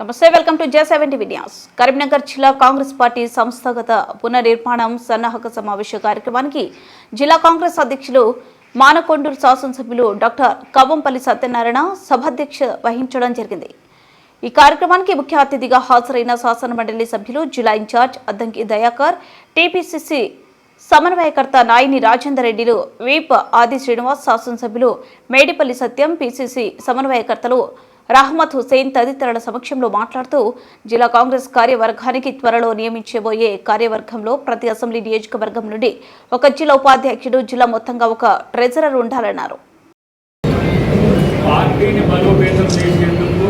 నమస్తే welcome to J seventy news. Karimnagar జిల్లా Congress party సంస్థాగత పునర్నిర్మాణం సన్నాహక సమావేశ కార్యక్రమానికి జిల్లా కాంగ్రెస్ అధ్యక్షులు మానకొండూరు శాసనసభ్యులు డాక్టర్ కవ్వంపల్లి సత్యనారాయణ సభాధ్యక్ష వహించడం జరిగింది. ఈ కార్యక్రమానికి ముఖ్య అతిథిగా హాజరైన శాసన మండలి సభ్యులు జిల్లా ఇన్ఛార్జ్ అద్దంకి దయాకర్ టీపీసీసీ సమన్వయకర్త నాయిని రాజేందర్ రెడ్డిలు వీప్ ఆది శ్రీనివాస్ శాసనసభ్యులు మేడిపల్లి సత్యం పీసీసీ సమన్వయకర్తలు రహమత్ హుసేన్ తదితరుల సమక్షంలో మాట్లాడుతూ జిల్లా కాంగ్రెస్ కార్యవర్గానికి త్వరలో నియమించబోయే కార్యవర్గంలో ప్రతి అసెంబ్లీ నియోజకవర్గం నుండి ఒక జిల్లా ఉపాధ్యక్షుడు జిల్లా మొత్తంగా ఒక ట్రెజరర్ ఉండాలన్నారు. పార్టీని బలోపేతం చేసేందుకు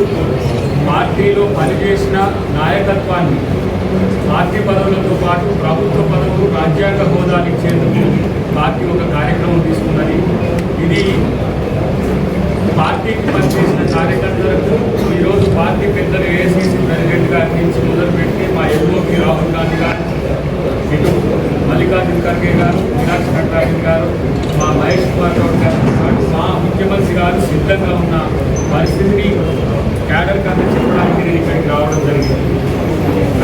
పార్టీలో పనిచేసిన నాయకత్వాన్ని పార్టీ పదవులతో పాటు ప్రభుత్వ పదవులు రాజ్యాంగ హోదాలు ఇచ్చేందుకు పార్టీ ఒక కార్యక్రమం తీసుకున్నది ఇది పార్టీకి పనిచేసిన కార్యకర్తలకు ఈరోజు పార్టీ పెద్దలు ఏసీసీ ప్రెసిడెంట్ గారి నుంచి మొదలుపెట్టి మా ఎల్ఓపి రాహుల్ గాంధీ గారు ఇటు మల్లికార్జున ఖర్గే గారు మీనాక్షి నటరాజన్ గారు మా మహేష్ కుమార్ గౌడ్ గారు అటు మా ముఖ్యమంత్రి గారు సిద్ధంగా ఉన్న పరిస్థితిని క్యాడర్ కథ చెప్పడానికి నేను ఇక్కడికి రావడం జరిగింది.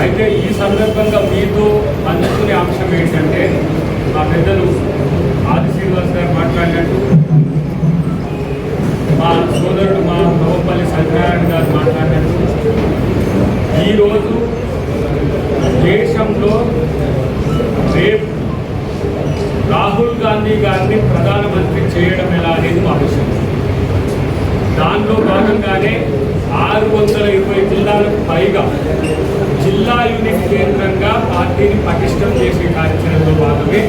అయితే ఈ సందర్భంగా మీతో అందుకునే అంశం ఏంటంటే మా పెద్దలు ఆది శ్రీనివాస్ గారు మాట్లాడినట్టు మా సోదరుడు మా నవంపల్లి సత్యనారాయణ గారు మాట్లాడినట్టు ఈరోజు దేశంలో రేపు రాహుల్ గాంధీ గారిని ప్రధానమంత్రి చేయడం ఎలా అనేది మా విషయం. దానిలో భాగంగానే ఆరు వందల ఇరవై జిల్లాలకు పైగా జిల్లా యూనిట్ కేంద్రంగా పార్టీని పటిష్టం చేసే కార్యక్రమంలో భాగమే.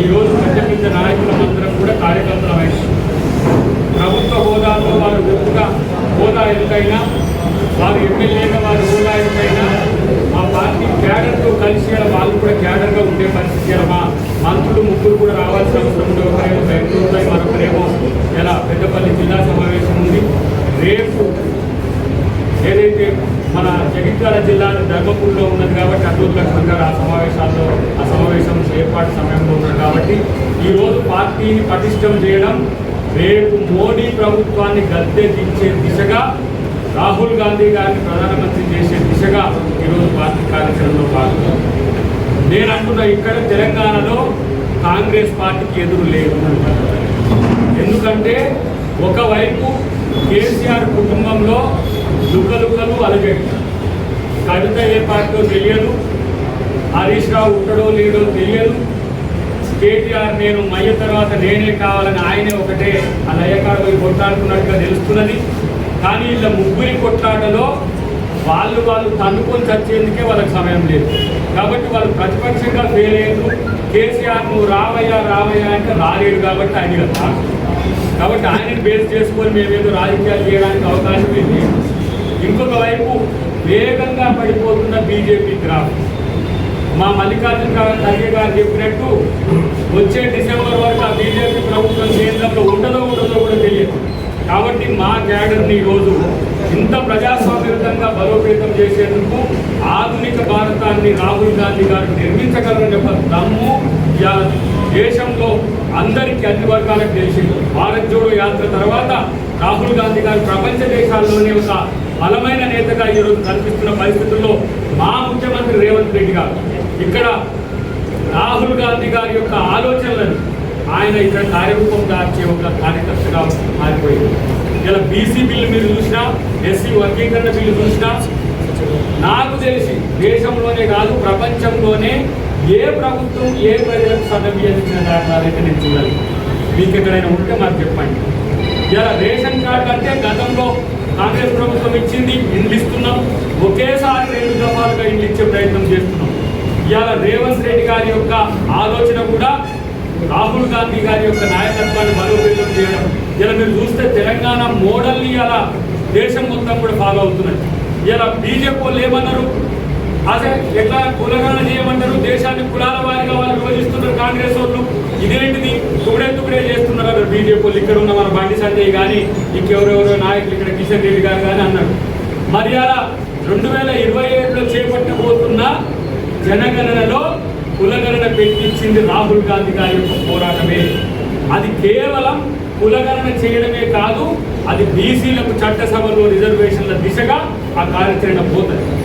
ఈరోజు పెద్ద పెద్ద నాయకులందరం కూడా కార్యకర్తలమైంది ప్రభుత్వ హోదాలో వారు గొప్పగా హోదా ఎంతైనా వారు ఎమ్మెల్యేగా వారు హోదా ఎంతైనా మా పార్టీ క్యాడర్తో కలిసి వాళ్ళు కూడా క్యాడర్గా ఉండే పరిస్థితి మా మంత్రులు ముగ్గురు కూడా రావాల్సిన అవసరం ఉంది ఒకరేమో బెంగళూరుపై మరొకరేమో ఇలా పెద్దపల్లి జిల్లా సమావేశం రేపు ఏదైతే మన జగిత్యాల జిల్లా ధర్మపూర్లో ఉన్నది కాబట్టి అటూరు లక్ష్మణ్ గారు ఆ సమావేశాల్లో ఆ సమావేశం ఏర్పాటు సమయంలో ఉన్నారు కాబట్టి ఈరోజు పార్టీని పటిష్టం చేయడం రేపు మోడీ ప్రభుత్వాన్ని గద్దె దించే దిశగా రాహుల్ గాంధీ గారిని ప్రధానమంత్రి చేసే దిశగా ఈరోజు పార్టీ కార్యక్రమంలో భాగంగా నేను అంటున్న ఇక్కడ తెలంగాణలో కాంగ్రెస్ పార్టీకి ఎదురు లేదు. ఎందుకంటే ఒకవైపు కేసీఆర్ కుటుంబంలో లుక్కలుక్కలు అలజడి. కవిత ఏ పార్టీలో తెలియదు హరీష్ రావు ఉంటాడో లేడో తెలియదు. కేటీఆర్ నేను మయ్య తర్వాత నేనే కావాలని ఆయనే ఒకటే ఆ లయకాడ పోయి కొట్లాడుకున్నట్టుగా తెలుస్తున్నది. కానీ వీళ్ళ ముగ్గురి కొట్లాటలో వాళ్ళు వాళ్ళు తన్నుకొని చచ్చేందుకే వాళ్ళకి సమయం లేదు. కాబట్టి వాళ్ళు ప్రతిపక్షంగా ఫెయిల్ అయ్యారు. కేసీఆర్ నువ్వు రావయ్యా రావయ్యా అంటే రాలేడు కాబట్టి ఆయన కదా. కాబట్టి ఆయనని బేస్ చేసుకొని మేమేదో రాజకీయాలు చేయడానికి అవకాశం ఏంటి? ఇంకొక వైపు వేగంగా పడిపోతున్న బీజేపీ గ్రాఫ్. మా మల్లికార్జున గారు ఖర్గే గారు చెప్పినట్టు వచ్చే డిసెంబర్ వరకు ఆ బీజేపీ ప్రభుత్వం కేంద్రంలో ఉండదో ఉండదో కూడా తెలియదు. కాబట్టి మా క్యాడర్ని ఈరోజు ఇంత ప్రజాస్వామ్యయుతంగా బలోపేతం చేసేందుకు ఆధునిక భారతాన్ని రాహుల్ గాంధీ గారు నిర్మించగలరని చెప్ప దమ్ము దేశంలో అందరికీ అన్ని వర్గాలకు తెలిసింది. భారత్ జోడో యాత్ర తర్వాత రాహుల్ గాంధీ గారు ప్రపంచ దేశాల్లోనే ఒక బలమైన నేతగా ఈరోజు కనిపిస్తున్న పరిస్థితుల్లో మా ముఖ్యమంత్రి రేవంత్ రెడ్డి గారు. ఇక్కడ రాహుల్ గాంధీ గారి యొక్క ఆలోచనలను ఆయన ఇక్కడ కార్యరూపం దాల్చే ఒక కార్యకర్తగా మారిపోయింది. ఇలా బీసీ బిల్లు మీరు చూసినా ఎస్సీ వర్గీకరణ బిల్లు చూసినా నాకు తెలిసి దేశంలోనే కాదు ప్రపంచంలోనే ఏ ప్రభుత్వం ఏ ప్రజలకు సదవ్యందించిన దాఖలాలైతే నేను చూడాలి మీకు ఎక్కడైనా ఉంటే మాకు చెప్పండి. ఇలా రేషన్ కార్డు అంటే గతంలో కాంగ్రెస్ ప్రభుత్వం ఇచ్చింది ఇండ్లు ఇస్తున్నాం ఒకేసారి రెండు దఫాలుగా ఇండ్లు ఇచ్చే ప్రయత్నం చేస్తున్నాం. ఇవాళ రేవంత్ రెడ్డి గారి యొక్క ఆలోచన కూడా రాహుల్ గాంధీ గారి యొక్క నాయకత్వాన్ని బలోపేతం చేయడం. ఇలా మీరు చూస్తే తెలంగాణ మోడల్ని ఇలా దేశం మొత్తం కూడా ఫాలో అవుతున్నట్టు ఇలా బీజేపీ వాళ్ళు ఏమన్నారు? అదే ఎట్లా కులగాన చేయమంటారు? దేశాన్ని కులాల వారిగా వాళ్ళు విభజిస్తున్నారు కాంగ్రెస్ వాళ్ళు. ఇదేంటిది? తుగడే తుగడే చేస్తున్నారు అన్నారు బీజేపీ వాళ్ళు. ఇక్కడ ఉన్న మన బండి సంజయ్ కానీ ఇంకెవరెవరో నాయకులు ఇక్కడ కిషన్ రెడ్డి గారు కానీ అన్నారు. మరి అలా రెండు వేల ఇరవై ఏడులో చేపట్టబోతున్న జనగణనలో కులగణన పెట్టించింది రాహుల్ గాంధీ గారి యొక్క పోరాటమే. అది కేవలం కులగణన చేయడమే కాదు అది బీసీలకు చట్టసభలో రిజర్వేషన్ల దిశగా ఆ కార్యాచరణ పోతుంది.